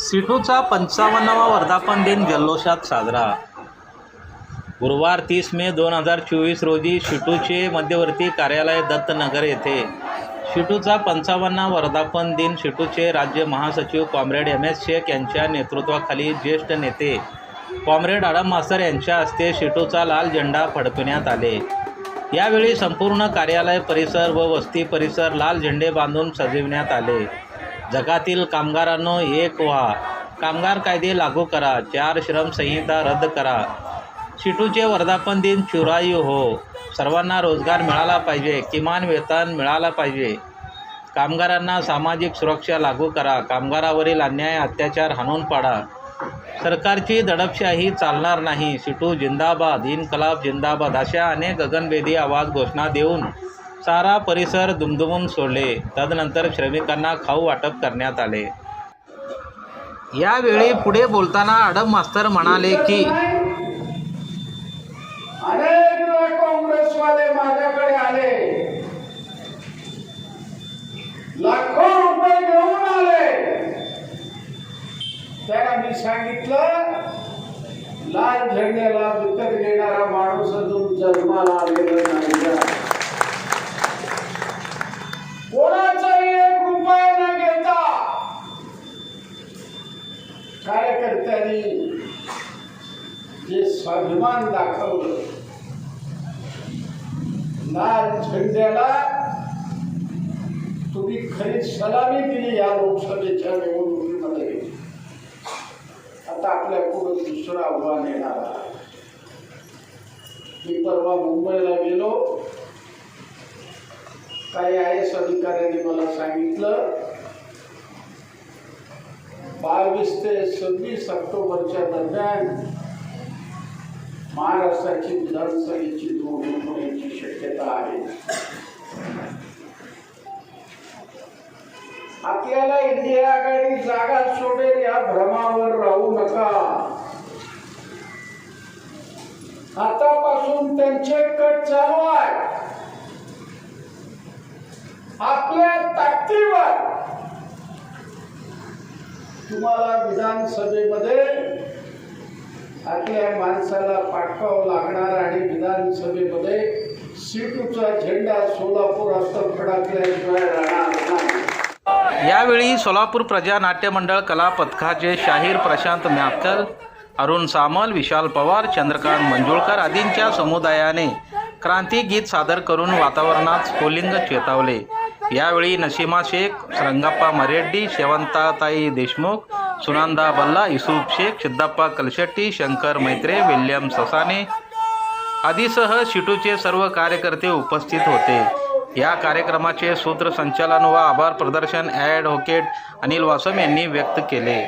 सिटूचा पंचावन्नावा वर्धापन दिन जल्लोषात साजरा. गुरुवार तीस मे दोन हजार चोवीस रोजी शिटूचे मध्यवर्ती कार्यालय दत्तनगर येथे. शिटूचा पंचावन्ना वर्धापन दिन शिटूचे राज्य महासचिव कॉम्रेड एम एस शेख यांच्या नेतृत्वाखाली ज्येष्ठ नेते कॉम्रेड आडम मास्तर यांच्या हस्ते शिटूचा लाल झेंडा फडकविण्यात आले. यावेळी संपूर्ण कार्यालय परिसर व वस्ती परिसर लाल झेंडे बांधून सजविण्यात आले. जगातील कामगारांनो एक व्हा. कामगार कायदे लागू करा. चार श्रम संहिता रद्द करा. शिटूचे वर्धापन दिन चुरायू हो. सर्वांना रोजगार मिळाला पाहिजे. किमान वेतन मिळाला पाहिजे. कामगारांना सामाजिक सुरक्षा लागू करा. कामगारावरील अन्याय अत्याचार हाणून पाडा. सरकारची दडपशाही चालणार नाही. सिटू जिंदाबाद इनकलाब जिंदाबाद अशा अनेक गगनभेदी आवाज घोषणा देऊन सारा परिसर दुमदुमून सोडले. तदनंतर श्रमिकांना खाऊ वाटप करण्यात आले. यावेळी पुढे बोलताना अडब मास्तर म्हणाले की अनेक काँग्रेसवाले माझ्याकडे आले. लाखो रुपये घेऊन आले. त्याला मी सांगितलं लाल झेंड्याला उत्तर देणारा माणूस अजून जन्माला आलेला नाही कोणाचाही एक रुपया न घेता कार्यकर्त्यांनी जे स्वाभिमान दाखवलं. ना झेंड्याला तुम्ही खरी सलामी दिली या लोकसभेच्या निवडणुकीमध्ये. आता आपल्या पुढे दुसरं आव्हान येणार आहे. मी परवा मुंबईला गेलो. काही आय एस अधिकाऱ्यांनी मला सांगितलं बावीस ते सव्वीस ऑक्टोबरच्या दरम्यान महाराष्ट्राची विधानसभेची निवडणूक होण्याची शक्यता आहे. आपल्याला इंडिया आघाडी जागा सोडेल या भ्रमावर राहू नका. आतापासून त्यांचे कट चालू आहे. आपल्या ताकदीवर. तुम्हाला विधानसभेमध्ये आपल्या माणसाला पाठवावं लागणार आणि विधानसभेमध्ये सीटूचा झेंडा सोलापूर असं फडकल्याशिवाय राहणार नाही. यावेळी सोलापूर प्रजा नाट्य मंडळ कला पथकाचे शाहीर प्रशांत म्यापकर अरुण सामल विशाल पवार चंद्रकांत मंजुळकर आदींच्या समुदायाने क्रांती गीत सादर करून वातावरणात स्फुलिंग चेतावले. यावेळी नसीमा शेख रंगप्पा मरेड्डी शेवंताताई देशमुख सुनंदा बल्ला युसुफ शेख सिद्धप्पा कलशेट्टी शंकर मैत्रे विल्यम ससाने आदीसह शिटूचे सर्व कार्यकर्ते उपस्थित होते. या कार्यक्रमाचे सूत्रसंचालन व आभार प्रदर्शन ॲडव्होकेट अनिल वासम यांनी व्यक्त केले.